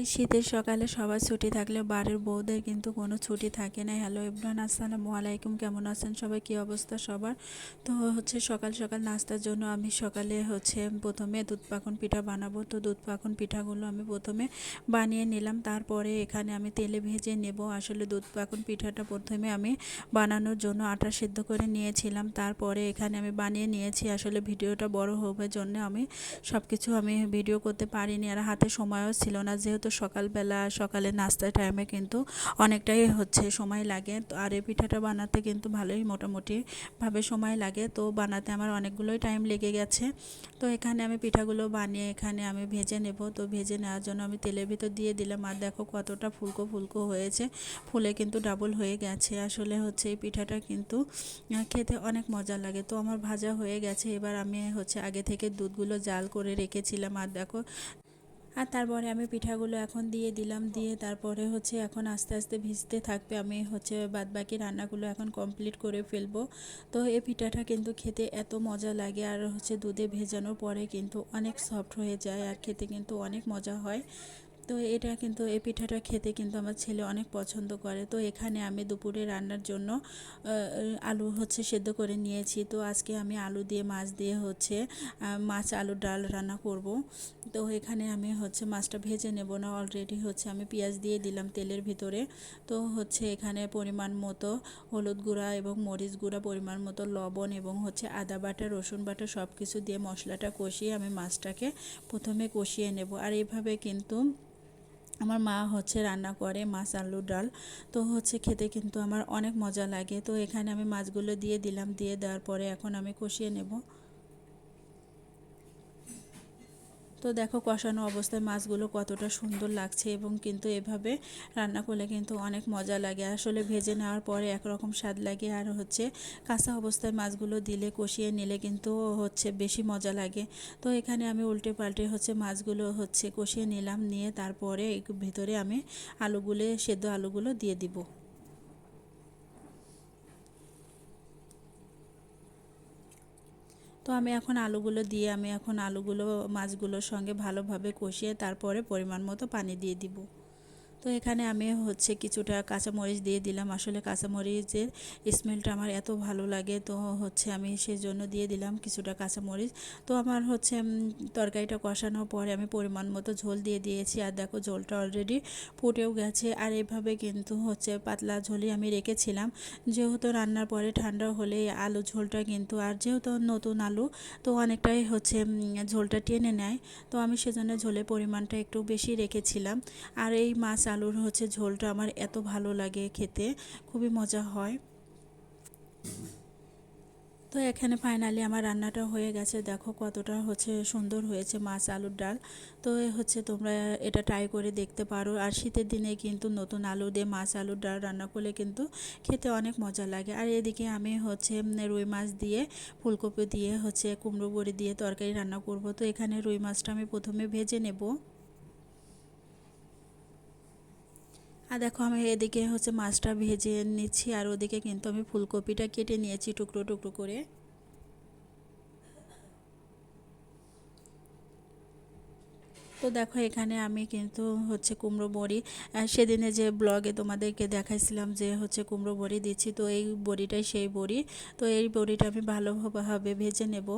এই শীতের সকালে সবার ছুটি থাকলে বাড়ির বউদের কিন্তু কোনো ছুটি থাকে না। হ্যালো ইবরান আসসালামু আলাইকুম, কেমন আছেন সবাই? কী অবস্থা সবার? তো হচ্ছে সকাল সকাল নাস্তার জন্য আমি সকালে হচ্ছে প্রথমে দুধ পাখন পিঠা বানাবো। তো দুধ পাখন পিঠাগুলো আমি প্রথমে বানিয়ে নিলাম। তারপরে এখানে আমি তেলে ভেজে নেব। আসলে দুধ পাখন পিঠাটা প্রথমে আমি বানানোর জন্য আটা সিদ্ধ করে নিয়েছিলাম। তারপরে এখানে আমি বানিয়ে নিয়েছি। আসলে ভিডিওটা বড় হবে জন্য আমি সব কিছু আমি ভিডিও করতে পারিনি। আর হাতে সময়ও ছিল না। যেহেতু যেহেতু সকালবেলা সকালে নাস্তার টাইমে কিন্তু অনেকটাই হচ্ছে সময় লাগে। তো আর এই পিঠাটা বানাতে কিন্তু ভালোই মোটামুটিভাবে সময় লাগে। তো বানাতে আমার অনেকগুলোই টাইম লেগে গেছে। তো এখানে আমি পিঠাগুলো বানিয়ে এখানে আমি ভেজে নেব। তো ভেজে নেওয়ার জন্য আমি তেলের ভিতর দিয়ে দিলাম। আর দেখো কতটা ফুলকো ফুলকো হয়েছে। ফুলে কিন্তু ডাবল হয়ে গেছে। আসলে হচ্ছে এই পিঠাটা কিন্তু খেতে অনেক মজা লাগে। তো আমার ভাজা হয়ে গেছে। এবার আমি হচ্ছে আগে থেকে দুধগুলো জাল করে রেখেছিলাম। আর দেখো আর তারপরে আমি পিঠাগুলো এখন দিয়ে দিলাম, দিয়ে তারপরে হচ্ছে এখন আস্তে আস্তে ভিজতে থাকবে। আমি হচ্ছে বাদ বাকি রান্নাগুলো এখন কমপ্লিট করে ফেলব। তো এই পিঠাটা কিন্তু খেতে এত মজা লাগে আর হচ্ছে দুধে ভেজানোর পরে কিন্তু অনেক সফট হয়ে যায় আর খেতে কিন্তু অনেক মজা হয়। তো এটা কিন্তু, এই পিঠাটা খেতে কিন্তু আমার ছেলে অনেক পছন্দ করে। তো এখানে আমি দুপুরে রান্নার জন্য আলু হচ্ছে সেদ্ধ করে নিয়েছি। তো আজকে আমি আলু দিয়ে, মাছ দিয়ে হচ্ছে মাছ, আলুর ডাল রান্না করব। তো এখানে আমি হচ্ছে মাছটা ভেজে নেব না অলরেডি হচ্ছে আমি পেঁয়াজ দিয়ে দিলাম তেলের ভিতরে। তো হচ্ছে এখানে পরিমাণ মতো হলুদ গুঁড়া এবং মরিচ গুঁড়া, পরিমাণ মতো লবণ এবং হচ্ছে আদা বাটা, রসুন বাটা সব কিছু দিয়ে মশলাটা কষিয়ে আমি মাছটাকে প্রথমে কষিয়ে নেব। আর এভাবে কিন্তু আমার মা হচ্ছে রান্না করে মাছ আলু ডাল। তো হচ্ছে খেতে কিন্তু আমার অনেক মজা লাগে। তো এখানে আমি মাছগুলো দিয়ে দিলাম, দিয়ে দেওয়ার পরে এখন আমি কষিয়ে নেব। তো দেখো কষানো অবস্থায় মাছগুলো কতটা সুন্দর লাগছে এবং কিন্তু এভাবে রান্না করলে কিন্তু অনেক মজা লাগে। আসলে ভেজে নেওয়ার পরে একরকম স্বাদ লাগে আর হচ্ছে কাঁচা অবস্থায় মাছগুলো দিলে কষিয়ে নিলে কিন্তু হচ্ছে বেশি মজা লাগে। তো এখানে আমি উল্টে পাল্টে হচ্ছে মাছগুলো হচ্ছে কষিয়ে নিলাম, নিয়ে তারপরে ভিতরে আমি আলুগুলো, সেদ্ধ আলুগুলো দিয়ে দিব। তো আমি এখন আলুগুলো দিয়ে আমি এখন আলুগুলো, মাছগুলোর সঙ্গে ভালোভাবে কষিয়ে তারপরে পরিমাণ মতো পানি দিয়ে দিব। তো এখানে আমি হচ্ছে কিছুটা কাঁচামরিচ দিয়ে দিলাম। আসলে কাঁচামরিচের স্মেলটা আমার এত ভালো লাগে, তো হচ্ছে আমি সেই জন্য দিয়ে দিলাম কিছুটা কাঁচামরিচ। তো আমার হচ্ছে তরকারিটা কষানোর পরে আমি পরিমাণ মতো ঝোল দিয়ে দিয়েছি। আর দেখো ঝোলটা অলরেডি ফুটেও গেছে। আর এভাবে কিন্তু হচ্ছে পাতলা ঝোলই আমি রেখেছিলাম। যেহেতু রান্নার পরে ঠান্ডা হলে আলু ঝোলটা কিন্তু, আর যেহেতু নতুন আলু, তো অনেকটাই হচ্ছে ঝোলটা টেনে নেয়। তো আমি সেজন্য ঝোলের পরিমাণটা একটু বেশি রেখেছিলাম। আর এই মাছ আলুর হচ্ছে ঝোলটা আমার এত ভালো লাগে খেতে, খুবই মজা হয়। তো এখানে ফাইনালি আমার রান্নাটা হয়ে গেছে। দেখো কতটা হচ্ছে সুন্দর হয়েছে মাছ আলুর ডাল। তো হচ্ছে তোমরা এটা ট্রাই করে দেখতে পারো। আর শীতের দিনে কিন্তু নতুন আলু দিয়ে মাছ আলুর ডাল রান্না করলে কিন্তু খেতে অনেক মজা লাগে। আর এদিকে আমি হচ্ছে রুই মাছ দিয়ে, ফুলকপি দিয়ে, হচ্ছে কুমড়ো বড়ি দিয়ে তরকারি রান্না করব। তো এখানে রুই মাছটা আমি প্রথমে ভেজে নেব। আর দেখো আমি এদিকে হচ্ছে মাছটা ভেজে নিচ্ছি আর ওদিকে কিন্তু আমি ফুলকপিটা কেটে নিয়েছি টুকরো টুকরো করে। তো দেখো এখানে আমি কিন্তু হচ্ছে কুমড়ো বড়ি সেদিনে যে ব্লগে তোমাদেরকে দেখাইছিলাম যে হচ্ছে কুমড়ো বড়ি দিচ্ছি, তো এই বড়িটাই সেই বড়ি। তো এই বড়িটা আমি ভালোভাবে ভেজে নেব।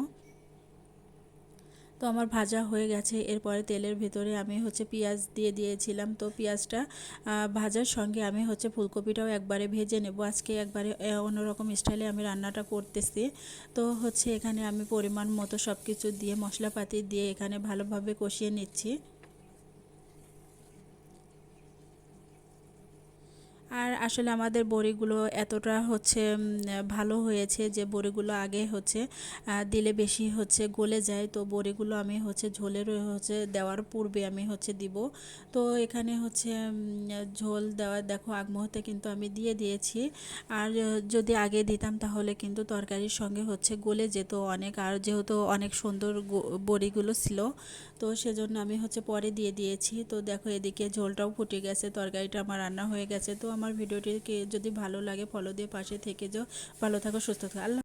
তো আমার ভাজা হয়ে গেছে। এরপরে তেলের ভেতরে আমি হচ্ছে পেঁয়াজ দিয়ে দিয়েছিলাম। তো পেঁয়াজটা ভাজার সঙ্গে আমি হচ্ছে ফুলকপিটাও একবারে ভেজে নেব। আজকে একবারে অন্যরকম স্টাইলে আমি রান্নাটা করতেছি। তো হচ্ছে এখানে আমি পরিমাণ মতো সব কিছু দিয়ে মশলাপাতি দিয়ে এখানে ভালোভাবে কষিয়ে নিচ্ছি। আর আসলে আমাদের বড়িগুলো এতটা হচ্ছে ভালো হয়েছে যে বড়িগুলো আগে হচ্ছে দিলে বেশি হচ্ছে গলে যায়। তো বড়িগুলো আমি হচ্ছে ঝোলের হচ্ছে দেওয়ার পূর্বে আমি হচ্ছে দিব। তো এখানে হচ্ছে ঝোল দেওয়ার দেখো আগ মুহূর্তে কিন্তু আমি দিয়ে দিয়েছি। আর যদি আগে দিতাম তাহলে কিন্তু তরকারির সঙ্গে হচ্ছে গলে যেত অনেক। আর যেহেতু অনেক সুন্দর বড়িগুলো ছিল, তো সেজন্য আমি হচ্ছে পরে দিয়ে দিয়েছি। তো দেখো এদিকে ঝোলটাও ফুটে গেছে, তরকারিটা আমার রান্না হয়ে গেছে। তো আমার ভিডিওটিকে যদি ভালো লাগে ফলো দিয়ে পাশে থেকে যাও। ভালো থাকো, সুস্থ থাকো। আল্লাহ